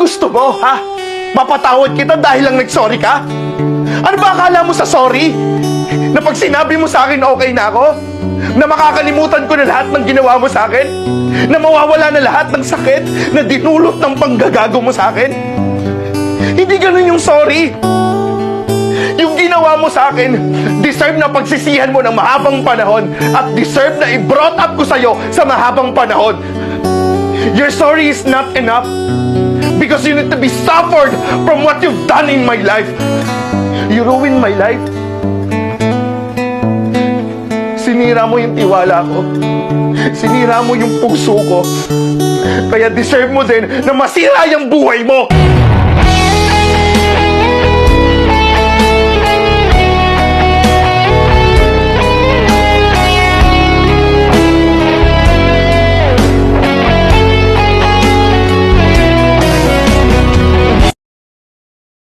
gusto mo, ha? Mapatawad kita dahil lang nag-sorry ka? Ano ba akala mo sa sorry? Na pag sinabi mo sa akin okay na ako? Na makakalimutan ko na lahat ng ginawa mo sa akin? Na mawawala na lahat ng sakit na dinulot ng panggagago mo sa akin? Hindi ganun yung sorry. Yung ginawa mo sa akin, deserve na pagsisihan mo ng mahabang panahon at deserve na i-brought up ko sa'yo sa mahabang panahon. Your sorry is not enough because you need to be suffered from what you've done in my life. You ruined my life. Sinira mo yung tiwala ko. Sinira mo yung puso ko. Kaya deserve mo din na masira yung buhay mo.